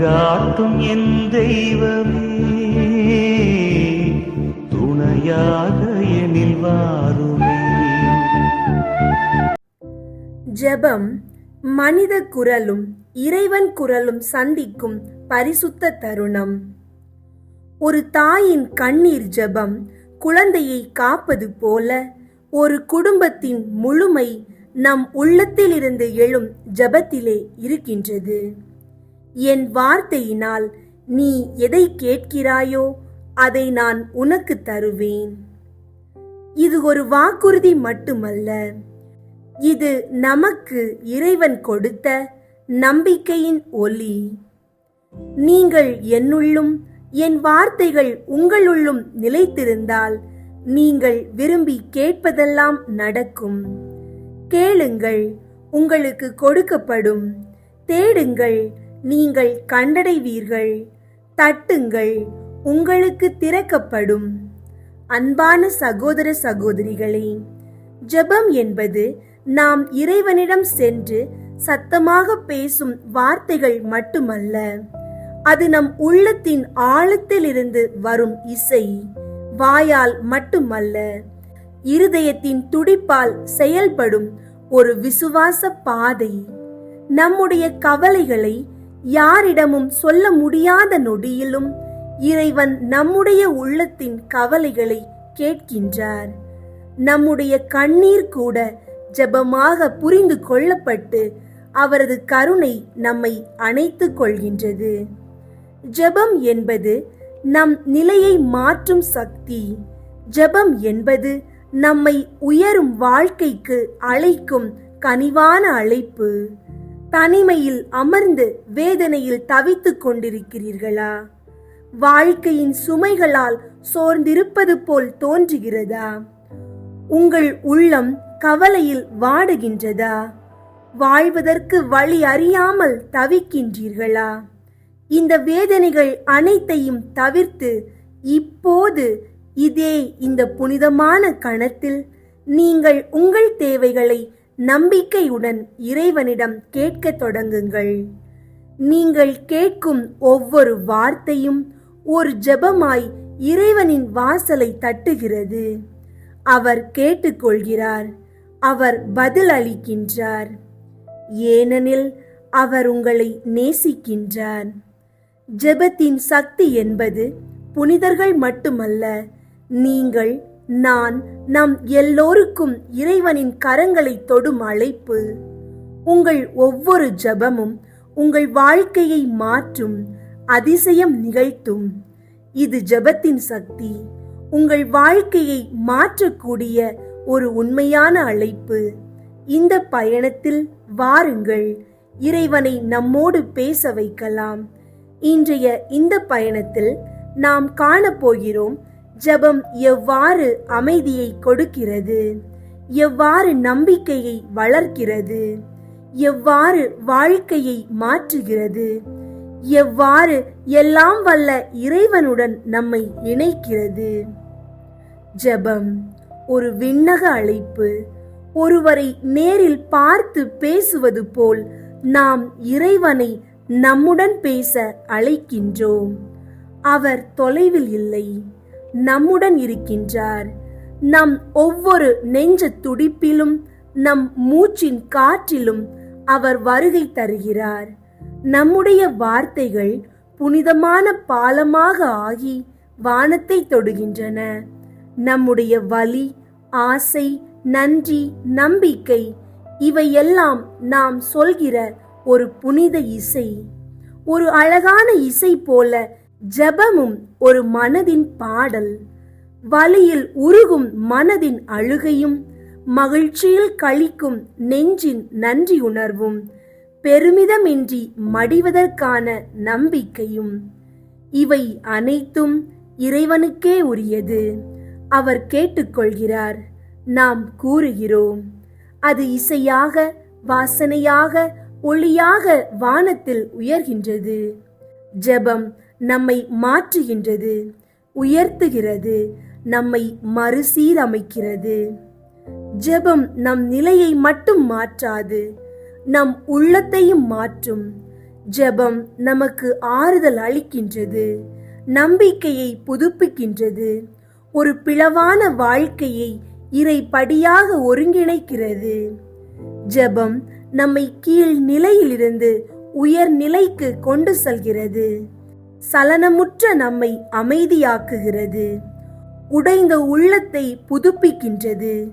வழிகாட்டும் என் தெய்வமே துணையாக எனில் வாருமே. ஜெபம் மனித குரலும் இறைவன் குரலும் சந்திக்கும் பரிசுத்த தருணம். ஒரு தாயின் கண்ணீர் ஜெபம் குழந்தையை காப்பது போல ஒரு குடும்பத்தின் முழுமை நம் உள்ளத்திலிருந்து எழும் ஜெபத்திலே இருக்கின்றது. என் வார்த்தையினால் நீ எதை கேட்கிறாயோ அதை நான் உனக்கு தருவேன். இது ஒரு வாக்குறுதி மட்டுமல்ல. இது நமக்கு இறைவன் கொடுத்த நம்பிக்கையின் ஒலி. நீங்கள் என்னுள்ளும் என் வார்த்தைகள் உங்களுள்ளும் நிலைத்திருந்தால் நீங்கள் விரும்பி கேட்பதெல்லாம் நடக்கும். கேளுங்கள் உங்களுக்கு கொடுக்கப்படும். தேடுங்கள் நீங்கள் கண்டடைவீர்கள். தட்டுங்கள் உங்களுக்கு திறக்கப்படும். அன்பான சகோதர சகோதரிகளே ஜெபம் என்பது நாம் இறைவனிடம் சென்று சத்தமாக பேசும் வார்த்தைகள் மட்டுமல்ல அது நம் உள்ளத்தின் ஆழத்திலிருந்து வரும் இசை வாயால் மட்டுமல்ல இருதயத்தின் துடிப்பால் செயல்படும் ஒரு விசுவாச பாதை. நம்முடைய கவலைகளை யாரிடமும் சொல்ல முடியாத நொடியிலும் இறைவன் நம்முடைய உள்ளத்தின் கவலைகளை கேட்கின்றார். நம்முடைய கண்ணீர் கூட ஜபமாக புரிந்து கொள்ளப்பட்டு அவரது கருணை நம்மை அணைத்துக் கொள்கின்றது. ஜெபம் என்பது நம் நிலையை மாற்றும் சக்தி. ஜெபம் என்பது நம்மை உயரும் வாழ்க்கைக்கு அழைக்கும் கனிவான அழைப்பு. தனிமையில் அமர்ந்து வேதனையில் தவித்துக் கொண்டிருக்கிறீர்களா? வாழ்க்கையின் சுமைகளால் சோர்ந்திருப்பது போல் தோன்றுகிறதா? உங்கள் உள்ளம் கவலையில் வாடுகின்றதா? வாழ்வதற்கு வழி அறியாமல் தவிக்கின்றீர்களா? இந்த வேதனைகள் அனைத்தையும் தவிர்த்து இப்போது இதே இந்த புனிதமான கணத்தில் நீங்கள் உங்கள் தேவைகளை நம்பிக்கையுடன் இறைவனிடம் கேட்கத் தொடங்குங்கள். நீங்கள் கேட்கும் ஒவ்வொரு வார்த்தையும் ஒரு ஜெபமாய் இறைவனின் வாசலை தட்டுகிறது. அவர் கேட்டுக்கொள்கிறார் அவர் பதில் அளிக்கின்றார் ஏனெனில் அவர் உங்களை நேசிக்கின்றார். ஜெபத்தின் சக்தி என்பது புனிதர்கள் மட்டுமல்ல நீங்கள் நான் நம் எல்லோருக்கும் இறைவனின் கரங்களை தொடும் அழைப்பு. உங்கள் ஒவ்வொரு ஜெபமும் உங்கள் வாழ்க்கையை மாற்றும் அதிசயம் நிகழ்த்தும். இது ஜெபத்தின் சக்தி. உங்கள் வாழ்க்கையை மாற்றக்கூடிய ஒரு உண்மையான அழைப்பு. இந்த பயணத்தில் வாருங்கள். இறைவனை நம்மோடு பேச வைக்கலாம். இன்றைய இந்த பயணத்தில் நாம் காணப்போகிறோம் ஜெபம் எவ்வாறு அமைதியை கொடுக்கிறது? எவ்வாறு நம்பிக்கையை வளர்க்கிறது? எவ்வாறு வாழ்க்கையை மாற்றுகிறது? எவ்வாறு எல்லாம் வல்ல இறைவனுடன் நம்மை இணைக்கிறது? ஜெபம் ஒரு விண்ணக அழைப்பு ஒருவரை நேரில் பார்த்து பேசுவது போல் நாம் இறைவனை நம்முடன் பேச அழைக்கின்றோம். அவர் தொலைவில் இல்லை. நம்முடன் இருக்கின்றார். நம் ஒவ்வொரு நெஞ்ச துடிப்பிலும் நம் மூச்சின் காற்றிலும் அவர் வருகை தருகிறார். நம்முடைய வார்த்தைகள் புனிதமான பாலமாக ஆகி வானத்தை தொடுகின்றன. நம்முடைய வலி ஆசை நன்றி நம்பிக்கை இவையெல்லாம் நாம் சொல்கிற ஒரு புனித இசை. ஒரு அழகான இசை போல ஜெபமும் ஒரு மனதின் பாடல். வலியில் உருகும் மனதின் அழுகையும் மகிழ்ச்சியில் கழிக்கும் நெஞ்சின் நன்றி உணர்வும் பெருமிதமின்றி மடிவதற்கான நம்பிக்கையும். இவை அனைத்தும் இறைவனுக்கே உரியது. அவர் கேட்டுக்கொள்கிறார் நாம் கூறுகிறோம். அது இசையாக வாசனையாக ஒளியாக வானத்தில் உயர்கின்றது. ஜெபம் நம்மை மாற்றுகின்றது உயர்த்துகிறது நம்மை மறுசீரமைக்கிறது. ஜெபம் நம் நிலையை மட்டும் மாற்றாது நம் உள்ளத்தையும் மாற்றும். ஜெபம் நமக்கு ஆறுதல் அளிக்கின்றது நம்பிக்கையை புதுப்பிக்கின்றது. ஒரு பிளவான வாழ்க்கையை இறைப்படியாக ஒருங்கிணைக்கிறது. ஜெபம் நம்மை கீழ் நிலையிலிருந்து உயர் நிலைக்கு கொண்டு செல்கிறது. சலனமுற்ற நம்மை அமைதியாக்குகிறது. உடைந்த உள்ளத்தை புதுப்பிக்கின்றது.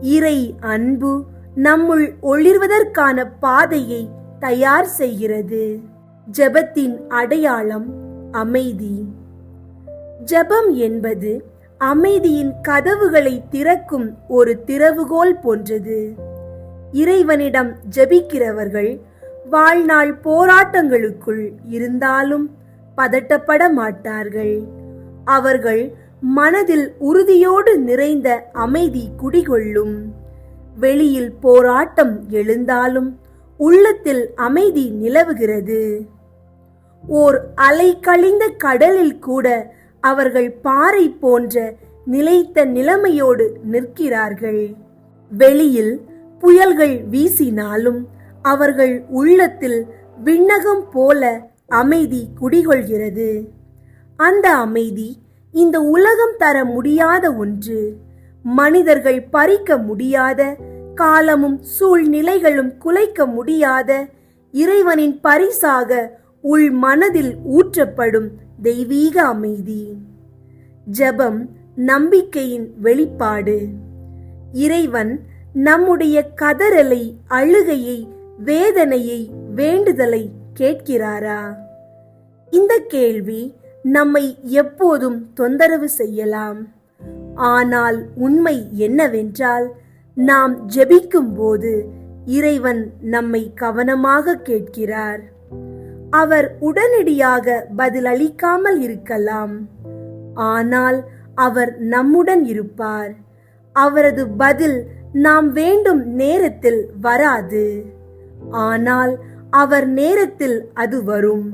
இறை அன்பு நம்முள் ஒளிர்வதற்கான பாதையை தயார் செய்கிறது. ஜெபத்தின் அடையாளம் அமைதி. ஜெபம் என்பது அமைதியின் கதவுகளை திறக்கும் ஒரு திறவுகோல் போன்றது. இறைவனிடம் ஜெபிக்கிறவர்கள் வாழ்நாள் போராட்டங்களுக்குள் இருந்தாலும் பதட்டப்பட மாட்டார்கள் அவர்கள் மனதில் உறுதியோடு நிறைந்த அமைதி குடிகொள்ளும். வெளியில் போராட்டம் எழுந்தாலும் உள்ளத்தில் அமைதி நிலவுகிறது. ஓர் அலை கழிந்த கடலில் கூட அவர்கள் பாறை போன்ற நிலைத்த நிலைமையோடு நிற்கிறார்கள். வெளியில் புயல்கள் வீசினாலும் அவர்கள் உள்ளத்தில் விண்ணகம் போல அமைதி குடிகொள்கிறது. அந்த அமைதி இந்த உலகம் தர முடியாத ஒன்று. மனிதர்கள் பறிக்க முடியாத காலமும் சூழ்நிலைகளும் குலைக்க முடியாத இறைவனின் பரிசாக உள் மனதில் ஊற்றப்படும் தெய்வீக அமைதி. ஜெபம் நம்பிக்கையின் வெளிப்பாடு. இறைவன் நம்முடைய கதறலை அழுகையை வேதனையை வேண்டுதலை கேட்கிறாரா? இந்த கேள்வி நம்மை எப்போதும் தொந்தரவு செய்யலாம். ஆனால் உண்மை என்னவென்றால் நாம் ஜெபிக்கும் போது இறைவன் நம்மை கவனமாக கேட்கிறார். அவர் உடனடியாக பதிலளிக்காமல் இருக்கலாம். ஆனால் அவர் நம்முடன் இருப்பார். அவரது பதில் நாம் வேண்டும் நேரத்தில் வராது. ஆனால் அவர் நேரத்தில் அது வரும்.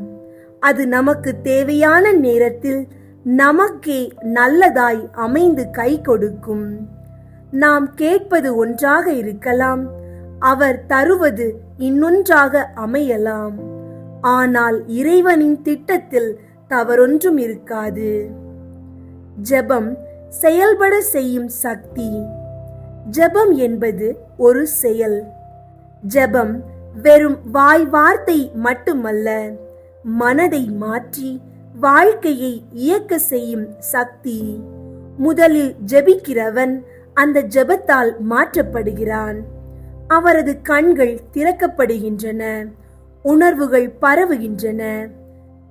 அது நமக்கு தேவையான நேரத்தில் நமக்கே நல்லதாய் அமைந்து கை கொடுக்கும். நாம் கேட்பது ஒன்றாக இருக்கலாம். அவர் தருவது இன்னொன்றாக அமையலாம். ஆனால் இறைவனின் திட்டத்தில் தவறொன்றும் இருக்காது. ஜெபம் செயல்பட செய்யும் சக்தி. ஜெபம் என்பது ஒரு செயல். ஜெபம் வெறும் வாய் வார்த்தை மட்டுமல்ல மனதை மாற்றி வாழ்க்கையை இயக்க செய்யும் சக்தி. முதலில் ஜெபிக்கிறவன் அந்த ஜெபத்தால் மாற்றப்படுகிறான். அவரது கண்கள் திறக்கப்படுகின்றன உணர்வுகள் பரவுகின்றன.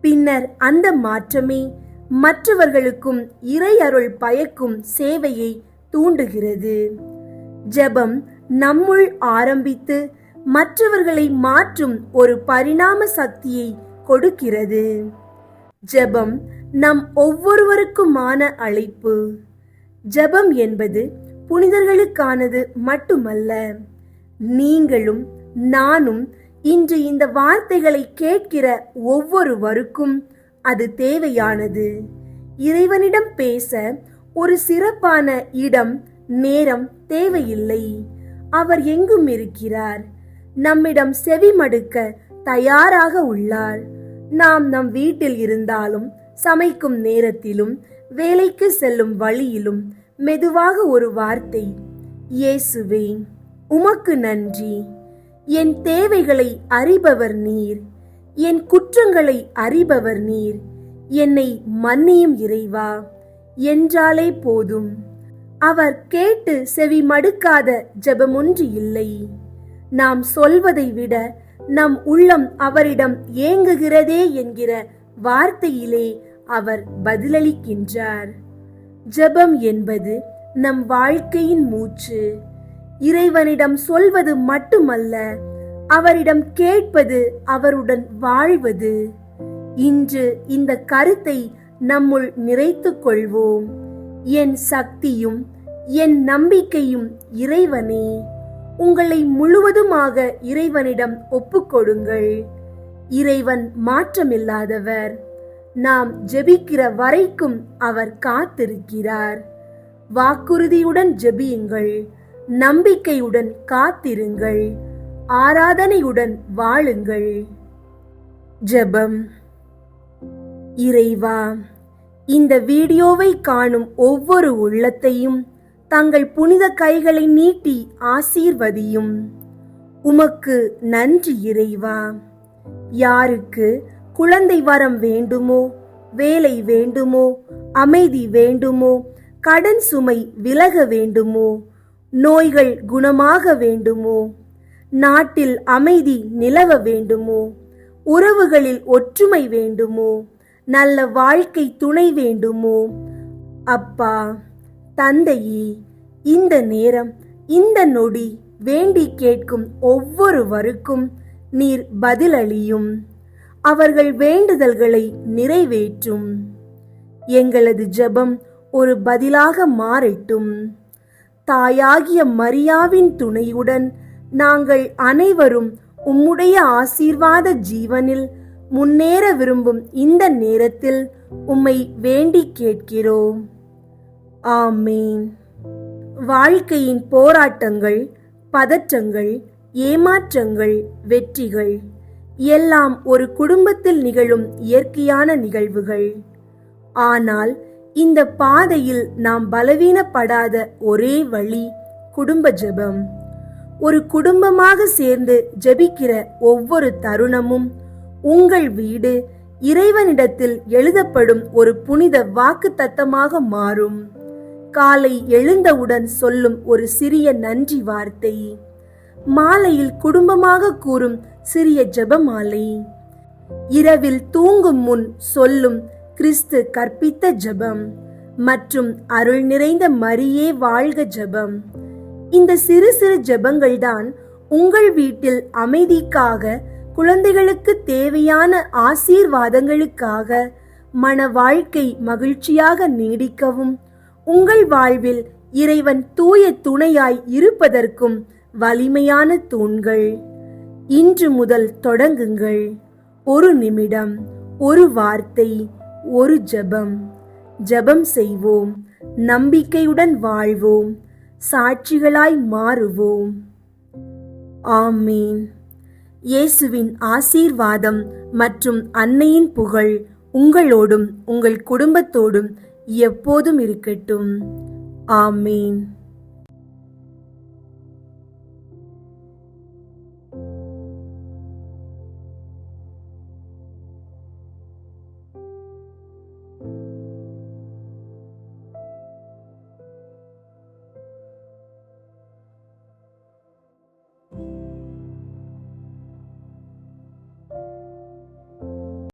பின்னர் அந்த மாற்றமே மற்றவர்களுக்கும் இறையருள் பயக்கும் சேவையை தூண்டுகிறது. ஜெபம் நம்முள் ஆரம்பித்து மற்றவர்களை மாற்றும் ஒரு பரிணாம சக்தியை கொடுக்கிறது. ஜெபம் நம் ஒவ்வொருவருக்குமான அழைப்பு. ஜெபம் என்பது புனிதர்களுக்கானது மட்டுமல்ல. நீங்களும் நானும் இன்று இந்த வார்த்தைகளை கேட்கிற ஒவ்வொருவருக்கும் அது தேவையானது. இறைவனிடம் பேச ஒரு சிறப்பான இடம் நேரம் தேவையில்லை. அவர் எங்கும் இருக்கிறார். நம்மிடம் செவிமடுக்க தயாராக உள்ளார். நாம் நம் வீட்டில் இருந்தாலும் சமைக்கும் நேரத்திலும் வேலைக்கு செல்லும் வழியிலும் மெதுவாக ஒரு வார்த்தை இயேசுவே உமக்கு நன்றி. என் தேவைகளை அறிபவர் நீர். என் குற்றங்களை அறிபவர் நீர். என்னை மன்னியும் இறைவா. என்றாலே போதும். அவர் கேட்டு செவி மடுக்காத ஜெபமொன்று இல்லை. நாம் சொல்வதை விட நம் உள்ளம் அவரிடம் ஏங்குகிறதே என்கிற வார்த்தையிலே அவர் பதிலளிக்கின்றார். ஜெபம் என்பது நம் வாழ்க்கையின் மூச்சு. இறைவனிடம் சொல்வது மட்டுமல்ல அவரிடம் கேட்பது அவருடன் வாழ்வது. இன்று இந்த கருத்தை நம்முள் நிறைத்துக் கொள்வோம். என் சக்தியும் என் நம்பிக்கையும் இறைவனே. உங்களை முழுவதுமாக இறைவனிடம் ஒப்புக்கொடுங்கள். இறைவன் மாற்றமில்லாதவர். நாம் ஜெபிக்கிற வரைக்கும் அவர் காத்திருக்கிறார். வாக்குறுதியுடன் ஜெபியுங்கள். நம்பிக்கையுடன் காத்திருங்கள். ஆராதனையுடன் வாழுங்கள். ஜெபம். இறைவா இந்த வீடியோவை காணும் ஒவ்வொரு உள்ளத்தையும் தங்கள் புனித கைகளை நீட்டி ஆசீர்வதியும். உமக்கு நன்றி இறைவா. யாருக்கு குழந்தை வரம் வேண்டுமோ வேலை வேண்டுமோ அமைதி வேண்டுமோ கடன் சுமை விலக வேண்டுமோ நோய்கள் குணமாக வேண்டுமோ நாட்டில் அமைதி நிலவ வேண்டுமோ உறவுகளில் ஒற்றுமை வேண்டுமோ நல்ல வாழ்க்கை துணை வேண்டுமோ அப்பா. தந்தையே இந்த நேரம் இந்த நொடி வேண்டி கேட்கும் ஒவ்வொருவருக்கும் நீர் பதிலளியும். அவர்கள் வேண்டுதல்களை நிறைவேற்றும். எங்களது ஜெபம் ஒரு பதிலாக மாறட்டும். தாயாகிய மரியாவின் துணையுடன் நாங்கள் அனைவரும் உம்முடைய ஆசீர்வாத ஜீவனில் முன்னேற விரும்பும் இந்த நேரத்தில் உம்மை வேண்டி கேட்கிறோம். ஆமேன். வாழ்க்கையின் போராட்டங்கள் பதற்றங்கள் ஏமாற்றங்கள் வெற்றிகள் எல்லாம் ஒரு குடும்பத்தில் நிகழும் இயற்கையான நிகழ்வுகள். ஆனால் இந்த பாதையில் நாம் பலவீனப்படாத ஒரே வழி குடும்ப ஜெபம். ஒரு குடும்பமாக சேர்ந்து ஜெபிக்கிற ஒவ்வொரு தருணமும் உங்கள் வீடு இறைவனிடத்தில் எழுதப்படும் ஒரு புனித வாக்கு தத்தமாக மாறும். காலை எழுந்தவுடன் சொல்லும் ஒரு சிறிய நன்றி வார்த்தை. மாலையில் குடும்பமாக கூறும் சிறிய ஜபமாலை. இரவில் தூங்கும் முன் சொல்லும் கிறிஸ்து கற்பித்த ஜெபம் மற்றும் அருள் நிறைந்த மரியே வாழ்க ஜெபம். இந்த சிறு சிறு ஜெபங்கள்தான் உங்கள் வீட்டில் அமைதிக்காக குழந்தைகளுக்கு தேவையான ஆசீர்வாதங்களுக்காக மன வாழ்க்கை மகிழ்ச்சியாக நீடிக்கவும் உங்கள் வாழ்வில் இறைவன் தூய துணையாய் இருப்பதற்கும் வலிமையான தூண்கள். இன்று முதல் தொடங்குங்கள். ஒரு நிமிடம் ஒரு வார்த்தை ஒரு ஜெபம். ஜெபம் செய்வோம் நம்பிக்கையுடன் வாழ்வோம் சாட்சிகளாய் மாறுவோம். ஆமீன். இயேசுவின் ஆசீர்வாதம் மற்றும் அன்னையின் புகழ் உங்களோடும் உங்கள் குடும்பத்தோடும் எப்போதும் இருக்கட்டும். ஆமீன்.